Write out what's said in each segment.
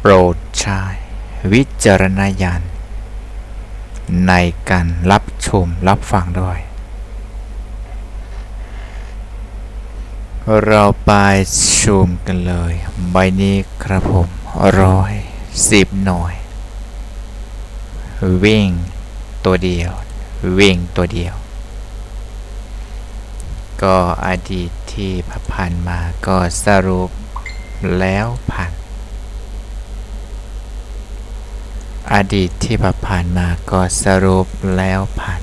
โปรดใช้วิจารณญาณในการรับชมรับฟังด้วย เราไปชมกันเลย ใบนี้ครับผมร้อยสิบหน่วย วิ่งตัวเดียว วิ่งตัวเดียว ก็อดีตที่ผ่านมาก็สรุปแล้วผ่าน อดีตที่ผ่านมาก็สรุปแล้วผ่าน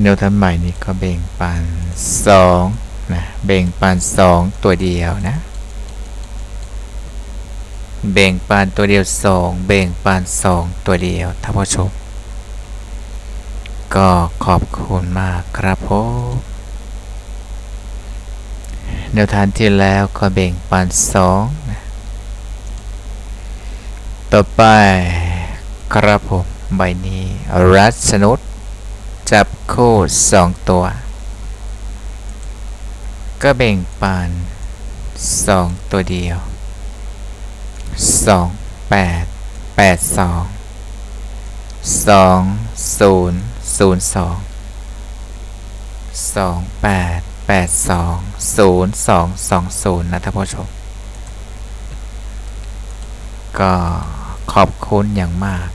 เนวทันใหม่นี้ก็เบ่งปันสองนะเบ่งปันสองตัวเดียวนะ เบ่งปันตัวเดียวสองเบ่งปันสองตัวเดียวท่านผู้ชม ก็ขอบคุณมากครับผมแนวทางที่แล้วก็เบ่งปันสอง ต่อไปครับผม ใบนี้ รัชนุษจับคู่สองตัว ก็เบ่งปันสองตัวเดียวสองแปดแปดสองสองศูนย์ศูนย์สองสองแปดแปดสองศูนย์สองสองศูนย์นะท่านผู้ชม ก็ขอบคุณอย่างมาก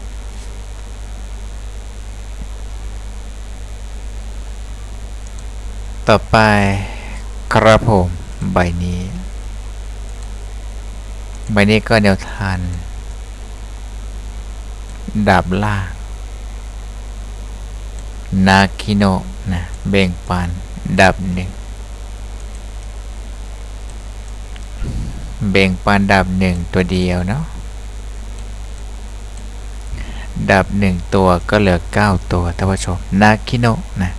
ต่อไปครับผมใบนี้ ใบนี้ก็แนวทานดับล่างนาคิโนนะเบ่งปันดับหนึ่งเบ่งปันดับหนึ่งตัวเดียวเนาะ ดับหนึ่งตัวก็เหลือเก้าตัวท่านผู้ชมนาคิโนะนะ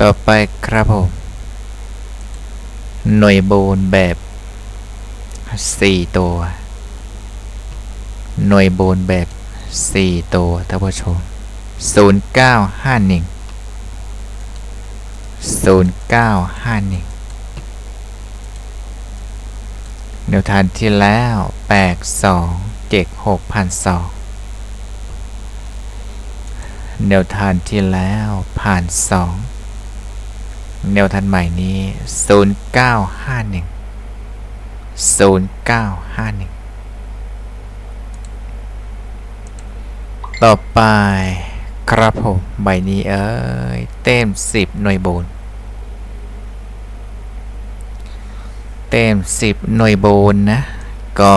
ต่อไปครับผมหน่วยบูนแบบ 4 ตัว หน่วยบูนแบบ 4 ตัวท่านผู้ชม0951 0951แนวทางที่แล้วแปดสองเจ็ดหกพันสองแนวทางที่แล้วผ่านสองแนวทันใหม่นี้0951 0951ต่อไปครับผม ใบนี้เอ้ย เต็ม10หน่วยโบน เต็ม 10 หน่วยโบนนะ ก็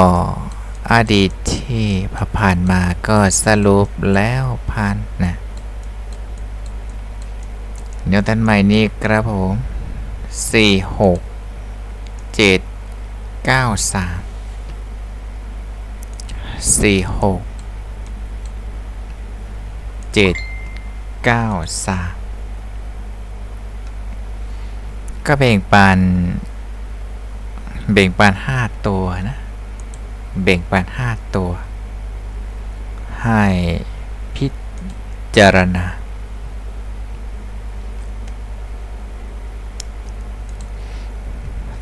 อดีตที่ผ่านมาก็สรุปแล้วผ่านนะเดี๋ยวท่านใหม่นี้ครับผมสี่หกเจ็ดเก้าสามสี่หกเจ็ดเก้าสามก็แบ่งปัน แบ่งปันห้าตัวนะแบ่งปันห้าตัว ให้พิจารณา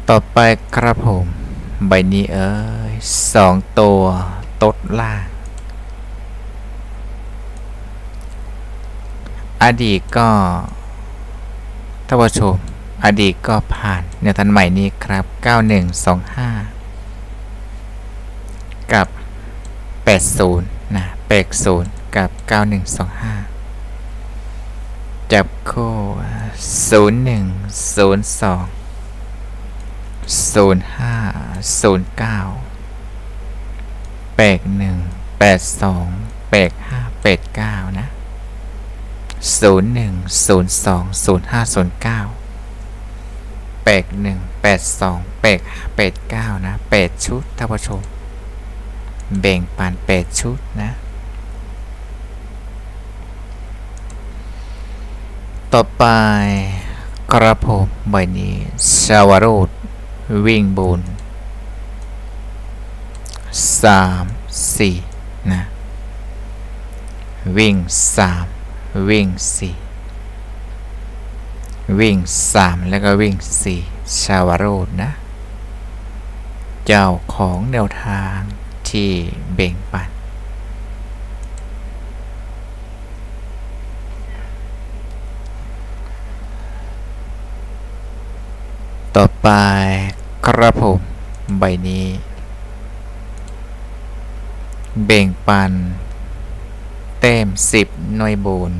ต่อไปครับผม ใบนี้เอ้ยสองตัวตดล่างอดีตก็ท่านผู้ชม อดีตก็ผ่านเนื้อทันใหม่นี้ครับ 9125 กับ 80 นะ 80 กับ 9125 จับคู่ 0102 0509 แปก1 82 แปก5 89 นะ 0102 0509 แปดหนึ่งแปดสองแปดแปดเก้านะแปดชุดท่านผู้ชมแบ่งปันแปดชุดนะ ต่อไปกระผมใบนี้ชาวโรดวิ่งบุญสามสี่นะ วิ่งสามวิ่งสี่ วิ่งสามแล้วก็วิ่งสี่ชาวโรดนะ เจ้าของแนวทางที่เบ่งปัน ต่อไปกระผมใบนี้ เบ่งปัน เต็มสิบหน่วยบุญ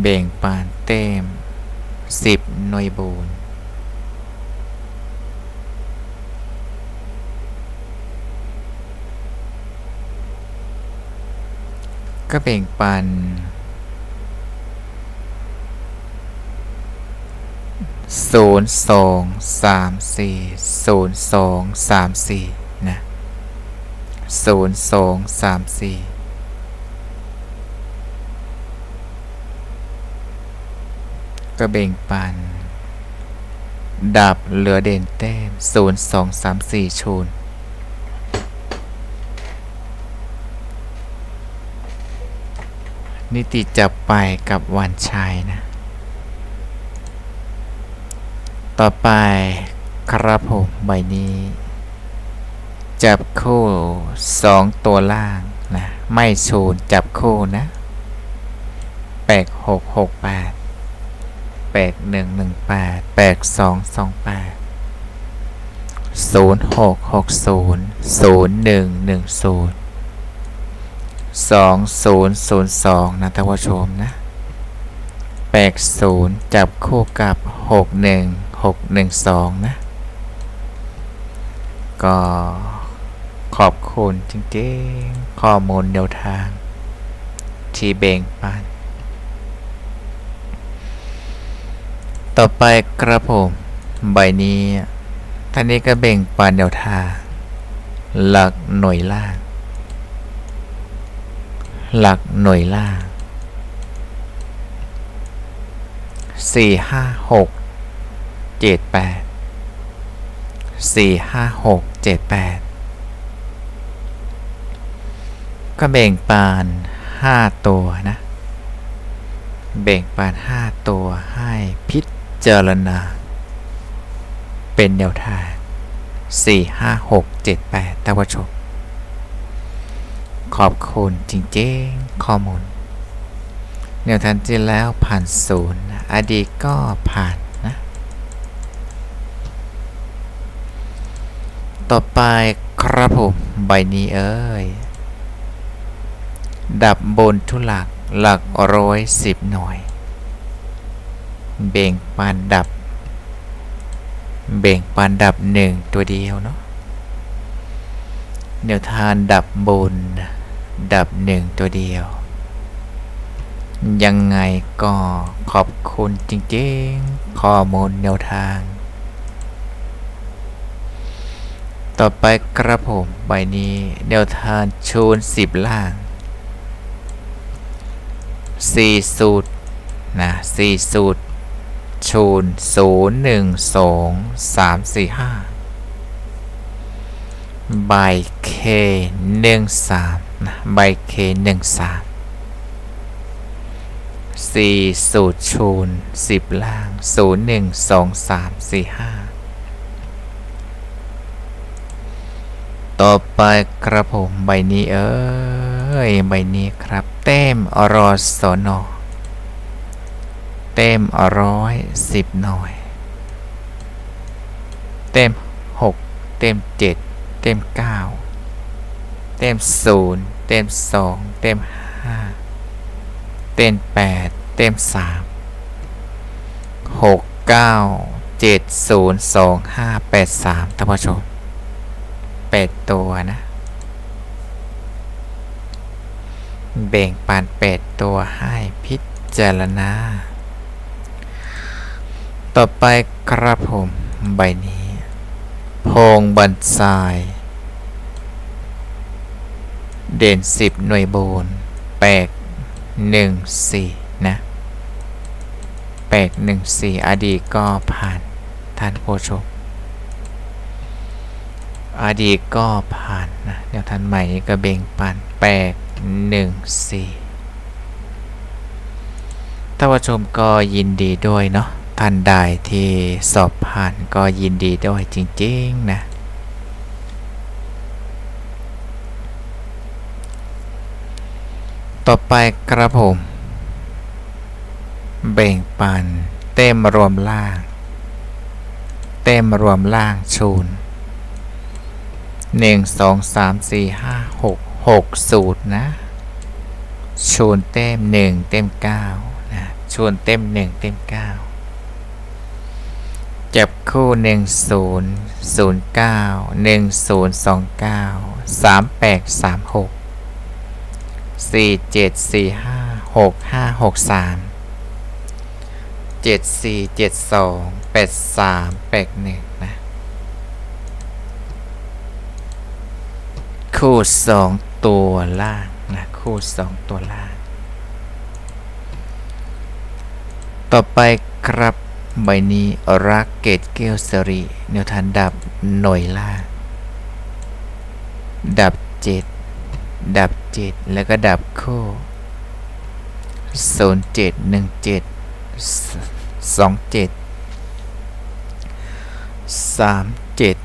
เบ่งปันเต็มสิบหน่วยบุญก็เบ่งปันศูนย์สองสามสี่ศูนย์สองสามสี่นะศูนย์สองสามสี่ ก็เบ่งปัน ดับเหลือเด่นแต้มศูนย์สองสามสี่ชูนนิติจับไปกับวันชัยนะ ต่อไปครับผมใบนี้ จับคู่สองตัวล่างนะ ไม่ชูนจับคู่นะแปดหกหกแปด แปดหนึ่งหนึ่งแปดแปดสองสองแปดศูนย์หกหกศูนย์ศูนย์หนึ่งหนึ่งศูนย์สองศูนย์ศูนย์สองนะท่านผู้ชมนะแปดศูนย์จับคู่กับหกหนึ่งหกหนึ่งสองนะ ก็ขอบคุณจริงๆ ข้อมูลแนวทาง ที่เบ่งปัน ต่อไปกระผมใบนี้ท่านนี้ก็เบ่งปันแนวทา หลักหน่วยล่าง หลักหน่วยล่างสี่ห้าหกเจ็ดแปดสี่ห้าหกเจ็ดแปดก็แบ่งปานห้าตัวนะแบ่งปานห้าตัวให้พิษ จารณา เป็นแนวทางสี่ห้าหกเจ็ดแปดท่านผู้ชม ขอบคุณจริงๆข้อมูล แนวทางที่แล้วผ่านศูนย์อดีตก็ผ่านนะ ต่อไปครับผมใบนี้เอ้ย ดับบนทุลักหลักร้อยสิบหน่วย เบ่งปานดับเบ่งปานดับหนึ่งตัวเดียวเนาะแนวทางดับบน ดับหนึ่งตัวเดียว ยังไงก็ขอบคุณจริงๆ ข้อมูลแนวทาง ต่อไปกระผมใบนี้แนวทางชูนสิบล่างสี่สูตรนะสี่สูตร ชูนศูนย์หนึ่งสองสามสี่ห้าใบเคหนึ่งสามนะใบเคหนึ่งสามสี่สูตรชูนสิบล่างศูนย์หนึ่งสองสามสี่ห้าต่อไปกระผมใบนี้เอ้ยใบนี้ครับ เต็มอรอสนอ เต็มร้อยสิบหน่อยเต็มหกเต็มเจ็ดเต็มเก้าเต็มศูนย์เต็มสองเต็มห้าเต็มแปดเต็มสามหกเก้าเจ็ดศูนย์สองห้าแปดสามท่านผู้ชมแปดตัวนะแบ่งปันเป็ดตัวให้พิจารณา ต่อไปครับผมใบนี้พงบันทราย เด่นสิบหน่วยโบนแปลกหนึ่งสี่นะแปลกหนึ่งสี่อดีตก็ผ่านท่านผู้ชมอดีตก็ผ่านนะแนวทันใหม่นี้ก็เบ่งปันแปลกหนึ่งสี่ท่านผู้ชมก็ยินดีด้วยเนาะ ท่านใดที่สอบผ่านก็ยินดีด้วยจริง ๆ นะ ต่อไปกระผม เบ่งปัน เต็มรวมล่าง เต็มรวมล่างชูนหนึ่งสองสามสี่ห้าหกหกสูตรนะ ชูนเต็มหนึ่งเต็มเก้านะ ชูนเต็มหนึ่งเต็มเก้า จับคู่หนึ่งศูนย์ศูนย์เก้าหนึ่งศูนย์สองเก้าสามแปดสามหกสี่เจ็ดสี่ห้าหกห้าหกสามเจ็ดสี่เจ็ดสองแปดสามแปดหนึ่งนะ คู่สองตัวล่างนะ คู่สองตัวล่าง ต่อไปครับ ใบนี้รักเกตเกลสรีแนวทานดับหน่วยล่า ดับเจ็ดดับเจ็ดแล้วก็ดับโคู่ศูนย์เจ็ดหนึ่งเจ็ดสองเจ็ดสามเจ็ด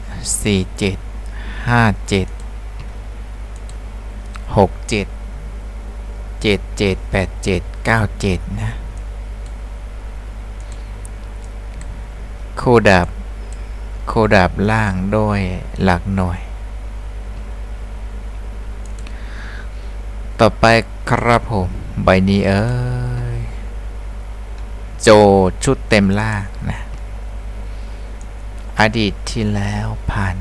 สี่เจ็ดห้าเจ็ดหกเจ็ดเจ็ดเจ็ดแปดเจ็ดเก้าเจ็ดนะ คู่ดับ คู่ดับล่างด้วยหลักหน่วย ต่อไปครับผม ใบนี้เอ้ย โจชุดเต็มล่างนะ อดีตที่แล้วผ่าน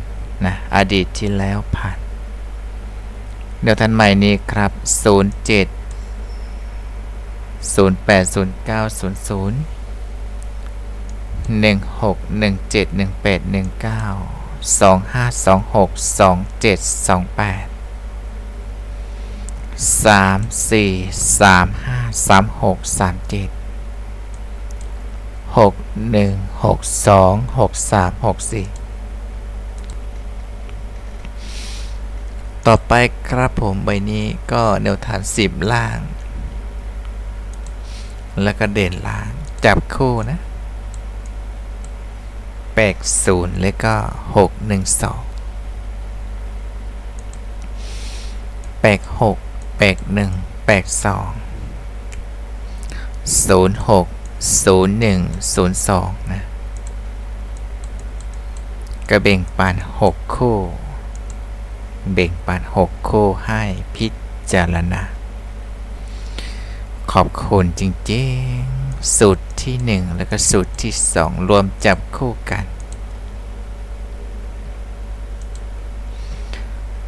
นะ อดีตที่แล้วผ่าน เดี๋ยวท่านใหม่นี้ครับ 07 08 16 17 18 19 25 26 27 28 3 4 3 5 3 6 3 7 6 1 6 2 6 3 6 4 ต่อไปครับผมใบนี้ก็แนวฐาน 10 ล่าง แล้วก็เด่นล่าง จับคู่นะ แปกศูนย์แล้วก็หกหนึ่งสองแปกหกแปกหนึ่งแปกสองศูนย์หกศูนย์หนึ่งศูนย์สองนะ กระเบ่งปานหกคู่ เบ่งปานหกคู่ให้พิจารณา ขอบคุณจริง ๆสูตร ที่ 1 แล้วก็สูตรที่ 2 รวมจับคู่กัน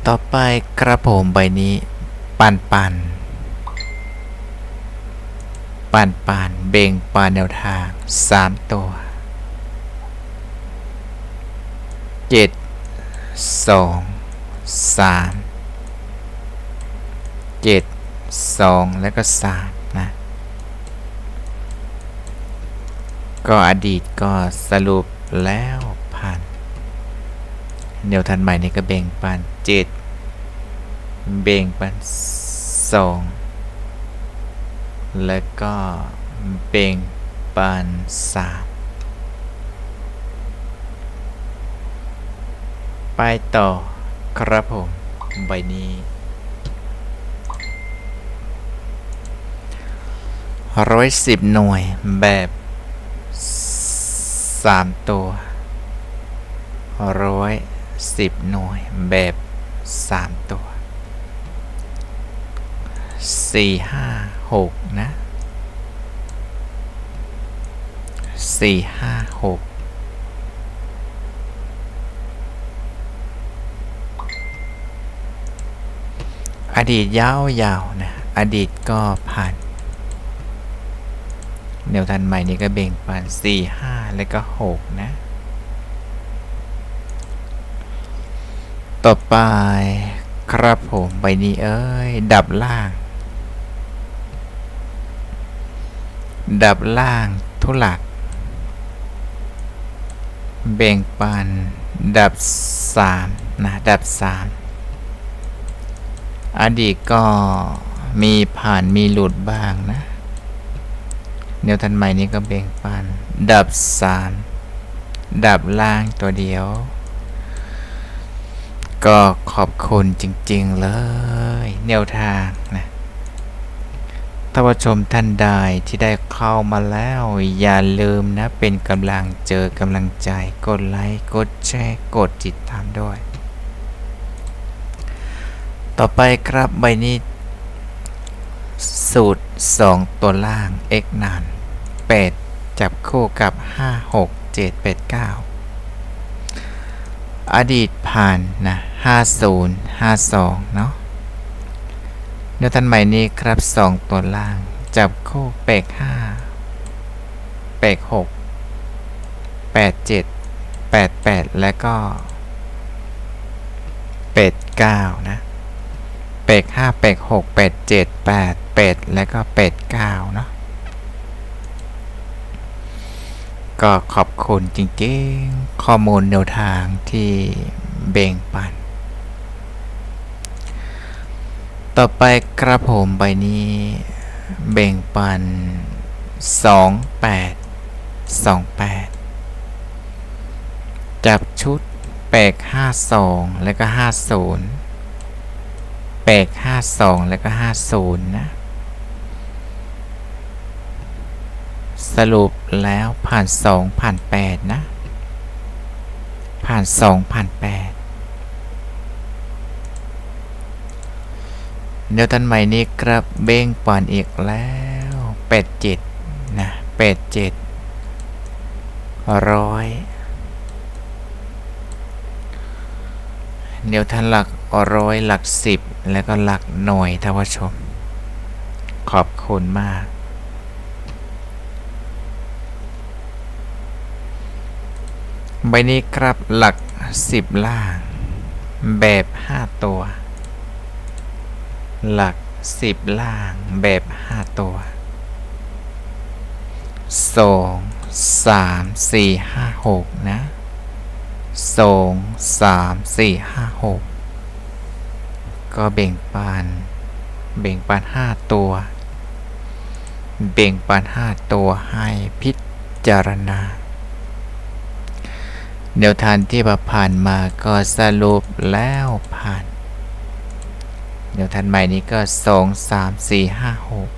ต่อไปกระผมใบนี้ ปันปันปันปันเบ่งปานแนวทาง 3 ตัว 7 2 3 7 2 แล้วก็ 3 นะ ก็อดีตก็สรุปแล้วผ่าน เดี๋ยวทันใหม่นี่ก็เบ่งปัน7เบ่งปัน2แล้วก็เบ่งปัน3ไปต่อครับผม ใบนี้ร้อยสิบหน่วยแบบ สามตัวร้อยสิบหน่วยแบบสามตัวสี่ห้าหกนะสี่ห้าหกอดีตยาวๆนะ อดีตก็ผ่าน แนวทางใหม่นี้ก็เบ่งปัน4 5 แล้วก็ 6 นะ ต่อไปครับผมใบนี้เอ้ย ดับล่าง ดับล่างทุลัก เบ่งปัน ดับ 3 นะ ดับ 3 อดีตก็มีผ่านมีหลุดบ้างนะ แนวทันใหม่นี้ก็เบ่งปัน ดับ3ดับล่างตัวเดียว ก็ขอบคุณจริง ๆ เลย แนวทางนะท่านผู้ชมท่านใดที่ได้เข้ามาแล้ว อย่าลืมนะ เป็นกำลังเจอกำลังใจ กดไลค์ กดแชร์ กดติดตามด้วย ต่อไปครับใบนี้ สูตร 2 ตัวล่าง x นาน 8 จับคู่กับ 5 6 7 8 9 อดีตผ่านนะ50 52 เนาะแนวทันใหม่นี้ครับ 2 ตัวล่าง จับคู่เปก5เปก6 8 7 8 8 และก็เป็ด9นะเป็ด5เป็ด6เป็ด7 8เป็ดและก็เป็ด9เนาะ ก็ขอบคุณจริงๆ ข้อมูลแนวทางที่เบ่งปัน ต่อไปกระผมใบนี้ เบ่งปัน 28 28 จับชุดแปก52 แล้วก็ 50 แปก52 แล้วก็ 50 นะ ส รุปแล้วผ่าน2ผ่าน8นะ ผ่าน2ผ่าน8เดี๋ยวทันใหม่นี้กระเบ้งป่อนอีกแล้ว8 7นะ8 7ร้อยเดี๋ยวท่านหลักร้อยหลักสิบแล้วก็หลักหน่วยท่านผู้ชม ขอบคุณมาก ใบนี้ครับหลักสิบล่าง แบบ 5 ตัว หลักสิบล่างแบบ 5 ตัว 2 3 4 5 6 นะสองสามสี่ห้าหกก็เบ่งปันเบ่งปันห้าตัว เบ่งปันห้าตัวให้พิจารณา เดี๋ยวทานที่ผ่านมาก็สรุปแล้วผ่าน เดี๋ยวทันใหม่นี้ก็สองสามสี่ห้าหก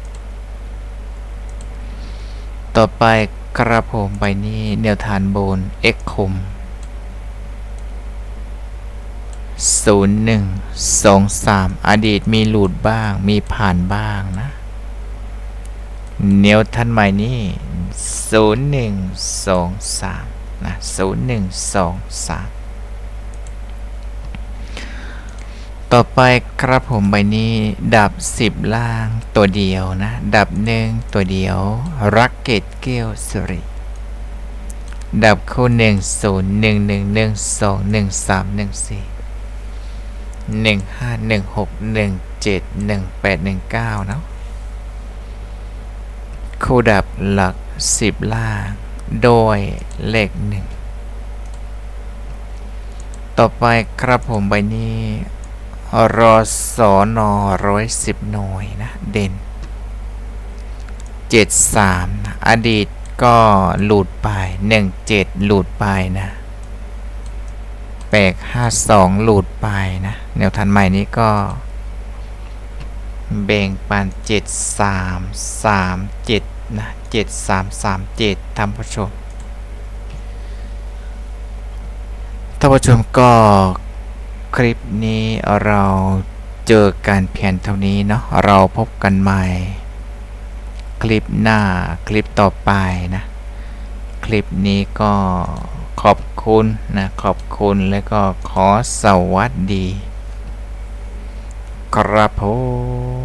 ต่อไปกระผมใบนี้เนียวทานบน x คมศูนย์หนึ่งสองสามอดีตมีหลุดบ้างมีผ่านบ้างนะเนียวทันใหม่นี้ศูนย์หนึ่งสองสาม นะศูนย์หนึ่งสองสามต่อไปครับผมใบนี้ดับสิบล่างตัวเดียวนะ ดับหนึ่งตัวเดียวรักเกตเกียวสุริ ดับคู่หนึ่งศูนย์หนึ่งหนึ่งหนึ่งสองหนึ่งสามหนึ่งสี่หนึ่งห้าหนึ่งหกหนึ่งเจ็ดหนึ่งแปดหนึ่งเก้าเนาะคู่ดับหลักสิบล่าง โดยเลขหนึ่งต่อไปครับผมใบนี้รอสอนอร้อยสิบหน่วยนะ เด่นเจ็ดสามอดีตก็หลุดไปหนึ่งเจ็ดหลุดไปนะแปลก52หลุดไปนะแนวทันใหม่นี้ก็เบ่งปัน7 3 3 7 นะ7 3 3 7ท่านผู้ชมท่านผู้ชมก็คลิปนี้เราเจอการเพียนเท่านี้เนาะเราพบกันใหม่ คลิปหน้าคลิปต่อไปนะ คลิปนี้ก็ขอบคุณนะขอบคุณแล้วก็ขอสวัสดี ครับผม